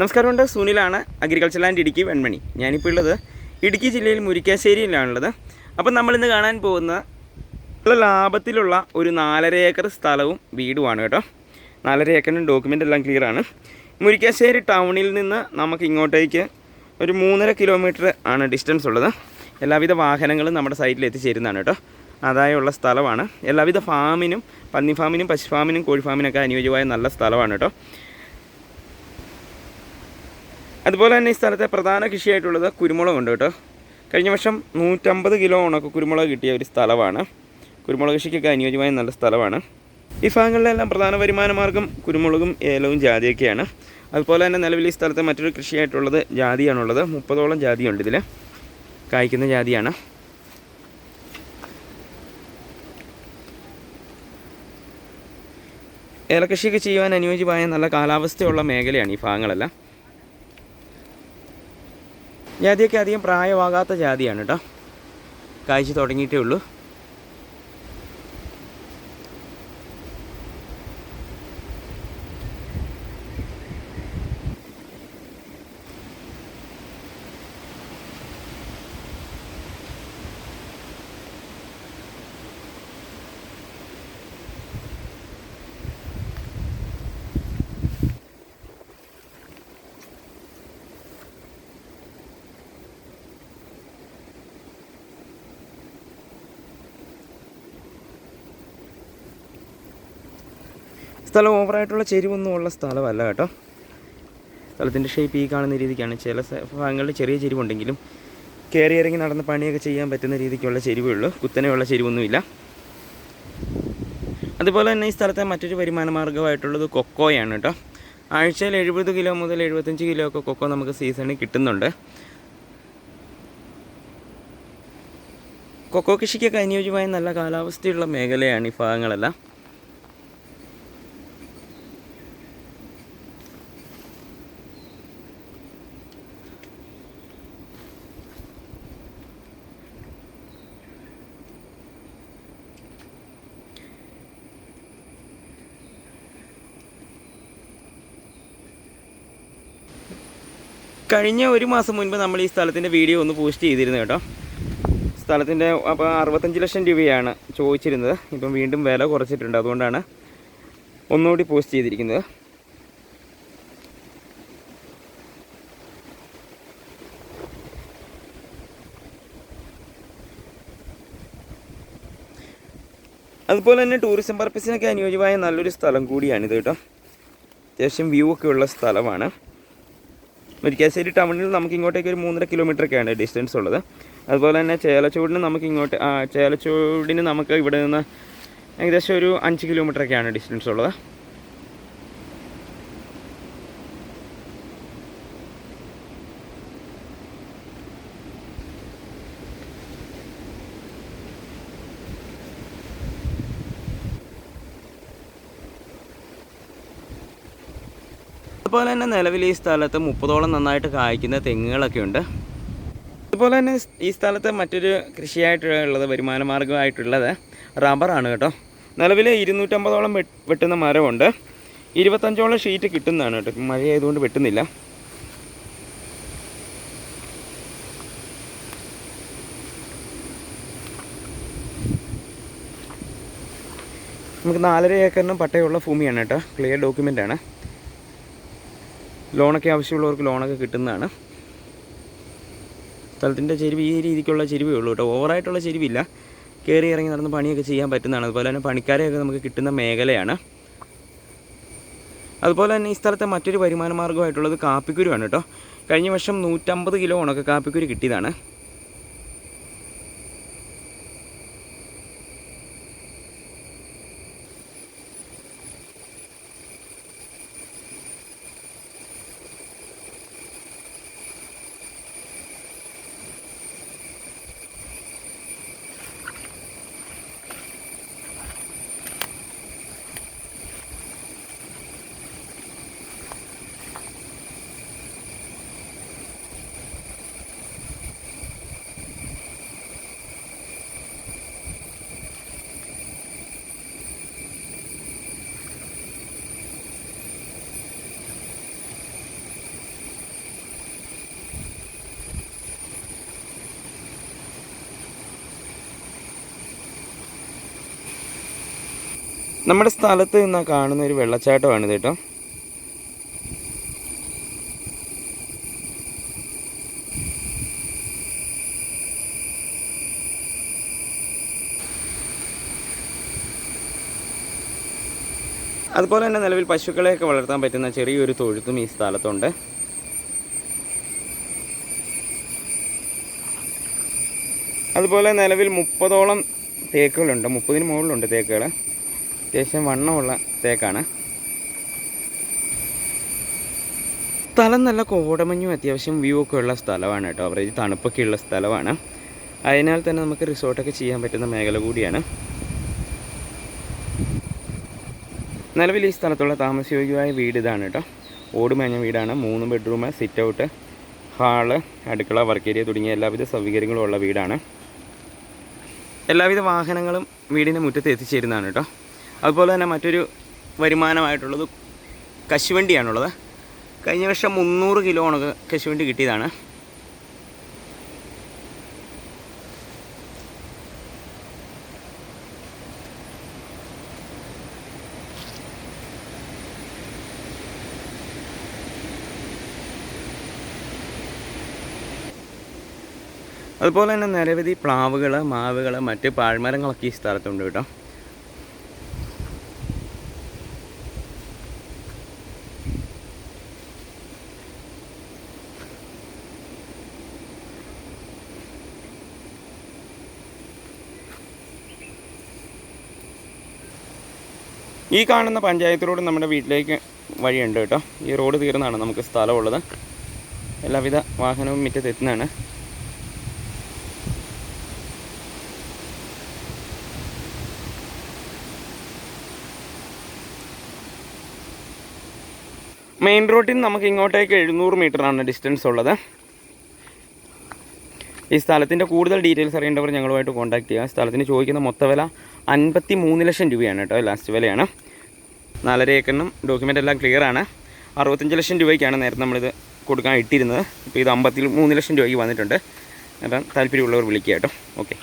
നമസ്കാരമുണ്ട്. സുനിലാണ് agriculture land Idukki Venmani. ഞാനിപ്പോൾ ഉള്ളത് ഇടുക്കി ജില്ലയിൽ മുരിക്കാശ്ശേരിയിലാണുള്ളത്. അപ്പം നമ്മളിന്ന് കാണാൻ പോകുന്ന ലാഭത്തിലുള്ള ഒരു നാലര ഏക്കർ സ്ഥലവും വീടുമാണ് കേട്ടോ. നാലര ഏക്കറിന്റെ ഡോക്യുമെന്റ് എല്ലാം ക്ലിയറാണ് മുരിക്കാശ്ശേരി ടൗണിൽ നിന്ന് നമുക്ക് ഇങ്ങോട്ടേക്ക് ഒരു മൂന്നര കിലോമീറ്റർ ആണ് ഡിസ്റ്റൻസ് ഉള്ളത്. എല്ലാവിധ വാഹനങ്ങളും നമ്മുടെ സൈറ്റിൽ എത്തിച്ചേരുന്നതാണ് കേട്ടോ. അതായുള്ള സ്ഥലമാണ്. എല്ലാവിധ ഫാമിനും പന്നി ഫാമിനും പശു ഫാമിനും കോഴി ഫാമിനൊക്കെ അനുയോജ്യമായ നല്ല സ്ഥലമാണ് കേട്ടോ. അതുപോലെ തന്നെ ഈ സ്ഥലത്തെ പ്രധാന കൃഷിയായിട്ടുള്ളത് കുരുമുളകുണ്ട് കേട്ടോ. കഴിഞ്ഞ വർഷം നൂറ്റമ്പത് കിലോ ഉണക്ക് കുരുമുളക് കിട്ടിയ ഒരു സ്ഥലമാണ്. കുരുമുളക് കൃഷിക്കൊക്കെ അനുയോജ്യമായ നല്ല സ്ഥലമാണ്. ഈ ഭാഗങ്ങളിലെല്ലാം പ്രധാന വരുമാന മാർഗം കുരുമുളകും ഏലവും ജാതിയൊക്കെയാണ്. അതുപോലെ തന്നെ നിലവിൽ ഈ സ്ഥലത്തെ മറ്റൊരു കൃഷിയായിട്ടുള്ളത് ജാതിയാണുള്ളത്. മുപ്പതോളം ജാതിയുണ്ട് ഇതിൽ കായ്ക്കുന്ന ജാതിയാണ്. ഏലകൃഷിയൊക്കെ ചെയ്യുവാൻ അനുയോജ്യമായ നല്ല കാലാവസ്ഥയുള്ള മേഖലയാണ് ഈ ഭാഗങ്ങളെല്ലാം. ജാതിയൊക്കെ അധികം പ്രായമാകാത്ത ജാതിയാണ് കേട്ടോ കാഴ്ച തുടങ്ങിയിട്ടേ ഉള്ളൂ. സ്ഥലം ഓവറായിട്ടുള്ള ചെരിവൊന്നും ഉള്ള സ്ഥലമല്ല കേട്ടോ. സ്ഥലത്തിന്റെ ഷേപ്പ് ഈ കാണുന്ന രീതിക്കാണ്. ചില ഭാഗങ്ങളിൽ ചെറിയ ചെരിവുണ്ടെങ്കിലും കയറി ഇറങ്ങി നടന്ന് പണിയൊക്കെ ചെയ്യാൻ പറ്റുന്ന രീതിക്കുള്ള ചെരിവേ ഉള്ളൂ. കുത്തനെയുള്ള ചെരിവൊന്നുമില്ല. അതുപോലെ തന്നെ ഈ സ്ഥലത്തെ മറ്റൊരു വരുമാന മാർഗമായിട്ടുള്ളത് കൊക്കോയാണ് കേട്ടോ. ആഴ്ചയിൽ എഴുപത് കിലോ മുതൽ എഴുപത്തഞ്ച് കിലോ ഒക്കെ കൊക്കോ നമുക്ക് സീസണിൽ കിട്ടുന്നുണ്ട്. കൊക്കോ കൃഷിക്കൊക്കെ അനുയോജ്യമായ നല്ല കാലാവസ്ഥയുള്ള മേഖലയാണ് ഈ ഭാഗങ്ങളെല്ലാം. കഴിഞ്ഞ ഒരു മാസം മുൻപ് നമ്മൾ ഈ സ്ഥലത്തിന്റെ വീഡിയോ ഒന്ന് പോസ്റ്റ് ചെയ്തിരുന്നു കേട്ടോ. സ്ഥലത്തിന്റെ അപ്പോൾ അറുപത്തഞ്ച് ലക്ഷം രൂപയാണ് ചോദിച്ചിരുന്നത്. ഇപ്പം വീണ്ടും വില കുറച്ചിട്ടുണ്ട്. അതുകൊണ്ടാണ് ഒന്നുകൂടി പോസ്റ്റ് ചെയ്തിരിക്കുന്നത്. അതുപോലെ തന്നെ ടൂറിസം പർപ്പസിനൊക്കെ അനുയോജ്യമായ നല്ലൊരു സ്ഥലം കൂടിയാണിത് കേട്ടോ. അത്യാവശ്യം വ്യൂ ഒക്കെ ഉള്ള സ്ഥലമാണ്. മുരിക്കാശ്ശേരി ടൗണിൽ നമുക്ക് ഇങ്ങോട്ടേക്ക് ഒരു മൂന്നര കിലോമീറ്റർ ഒക്കെയാണ് ഡിസ്റ്റൻസ് ഉള്ളത്. അതുപോലെ തന്നെ ചേലച്ചൂടിന് നമുക്ക് ഇങ്ങോട്ട് ചേലച്ചൂടിന് നമുക്ക് ഇവിടെ നിന്ന് ഏകദേശം ഒരു അഞ്ച് കിലോമീറ്റർ ഒക്കെയാണ് ഡിസ്റ്റൻസ് ഉള്ളത്. അതുപോലെ തന്നെ നിലവിൽ ഈ സ്ഥലത്ത് മുപ്പതോളം നന്നായിട്ട് കായ്ക്കുന്ന തെങ്ങുകളൊക്കെ ഉണ്ട്. അതുപോലെ തന്നെ ഈ സ്ഥലത്ത് മറ്റൊരു കൃഷിയായിട്ടുള്ളത് വരുമാന മാർഗമായിട്ടുള്ളത് റബ്ബറാണ് കേട്ടോ. നിലവിൽ ഇരുന്നൂറ്റമ്പതോളം വെട്ട് വെട്ടുന്ന മരമുണ്ട്. ഇരുപത്തഞ്ചോളം ഷീറ്റ് കിട്ടുന്നതാണ് കേട്ടോ. മഴയായതുകൊണ്ട് വെട്ടുന്നില്ല. നമുക്ക് നാലര ഏക്കറിനും പട്ടയമുള്ള ഭൂമിയാണ് കേട്ടോ. ക്ലിയർ ഡോക്യുമെന്റ് ആണ്. ലോണൊക്കെ ആവശ്യമുള്ളവർക്ക് ലോണൊക്കെ കിട്ടുന്നതാണ്. സ്ഥലത്തിന്റെ ചെരുവ് ഈ രീതിക്കുള്ള ചെരുവേ ഉള്ളൂ കേട്ടോ. ഓവറായിട്ടുള്ള ചെരുവില്ല. കയറി ഇറങ്ങി നടന്ന് പണിയൊക്കെ ചെയ്യാൻ പറ്റുന്നതാണ്. അതുപോലെ തന്നെ പണിക്കാരെയൊക്കെ നമുക്ക് കിട്ടുന്ന മേഖലയാണ്. അതുപോലെ തന്നെ ഈ സ്ഥലത്തെ മറ്റൊരു വരുമാന മാർഗമായിട്ടുള്ളത് കാപ്പിക്കുരുവാണ് കേട്ടോ. കഴിഞ്ഞ വർഷം നൂറ്റമ്പത് കിലോ ഉണക്ക കാപ്പിക്കുരു കിട്ടിയതാണ്. നമ്മുടെ സ്ഥലത്ത് നിന്ന് കാണുന്ന ഒരു വെള്ളച്ചാട്ടമാണിത് കേട്ടോ. അതുപോലെ തന്നെ നിലവിൽ പശുക്കളെയൊക്കെ വളർത്താൻ പറ്റുന്ന ചെറിയൊരു തൊഴുത്തും ഈ സ്ഥലത്തുണ്ട്. അതുപോലെ നിലവിൽ മുപ്പതോളം തേക്കുകളുണ്ട്. മുപ്പതിന് മുകളിലുണ്ട് തേക്കുകൾ അത്യാവശ്യം വണ്ണമുള്ള തേക്കാണ്. സ്ഥലം നല്ല കോടമഞ്ഞും അത്യാവശ്യം വ്യൂ ഒക്കെ ഉള്ള സ്ഥലമാണ് കേട്ടോ. അവരേജ് തണുപ്പൊക്കെ ഉള്ള സ്ഥലമാണ്. അതിനാൽ തന്നെ നമുക്ക് റിസോർട്ടൊക്കെ ചെയ്യാൻ പറ്റുന്ന മേഖല കൂടിയാണ്. നിലവിൽ ഈ സ്ഥലത്തുള്ള താമസയോഗ്യമായ വീട് ഇതാണ് കേട്ടോ. ഓടുമേഞ്ഞ വീടാണ്. മൂന്ന് ബെഡ്റൂം സിറ്റ് ഔട്ട് ഹാൾ അടുക്കള വർക്ക് ഏരിയ തുടങ്ങിയ എല്ലാവിധ സൗകര്യങ്ങളും ഉള്ള വീടാണ്. എല്ലാവിധ വാഹനങ്ങളും വീടിന്റെ മുറ്റത്ത് എത്തിച്ചേരുന്നതാണ് കേട്ടോ. അതുപോലെ തന്നെ മറ്റൊരു വരുമാനമായിട്ടുള്ളത് കശുവണ്ടിയാണുള്ളത്. കഴിഞ്ഞ വർഷം മുന്നൂറ് കിലോ ഉണക്ക് കശുവണ്ടി കിട്ടിയതാണ്. അതുപോലെ തന്നെ നിരവധി പ്ലാവുകൾ മാവുകൾ മറ്റ് പാഴ്മരങ്ങളൊക്കെ ഈ സ്ഥലത്തുണ്ട് കേട്ടോ. ഈ കാണുന്ന പഞ്ചായത്ത് റോഡ് നമ്മുടെ വീട്ടിലേക്ക് വഴിയുണ്ട് കേട്ടോ. ഈ റോഡ് തീർന്നാണ് നമുക്ക് സ്ഥലമുള്ളത്. എല്ലാവിധ വാഹനവും മുറ്റത്ത് എത്തുന്നതാണ്. മെയിൻ റോഡിൽ നിന്ന് നമുക്ക് ഇങ്ങോട്ടേക്ക് എഴുന്നൂറ് മീറ്ററാണ് ഡിസ്റ്റൻസ് ഉള്ളത്. ഈ സ്ഥലത്തിന്റെ കൂടുതൽ ഡീറ്റെയിൽസ് അറിയേണ്ടവർ ഞങ്ങളുമായിട്ട് കോൺടാക്ട് ചെയ്യുക. സ്ഥലത്തിന് ചോദിക്കുന്ന മൊത്ത വില അൻപത്തി മൂന്ന് ലക്ഷം രൂപയാണ് കേട്ടോ ലാസ്റ്റ് വിലയാണ്. നാലര ഏക്കറിനും ഡോക്യുമെന്റ് എല്ലാം ക്ലിയർ ആണ്. അറുപത്തഞ്ച് ലക്ഷം രൂപയ്ക്കാണ് നേരത്തെ നമ്മളിത് കൊടുക്കാൻ ഇട്ടിരുന്നത്. ഇപ്പോൾ ഇത് അമ്പത്തി മൂന്ന് ലക്ഷം രൂപയ്ക്ക് വന്നിട്ടുണ്ട്. അപ്പം താല്പര്യമുള്ളവർ വിളിക്കുക കേട്ടോ. ഓക്കെ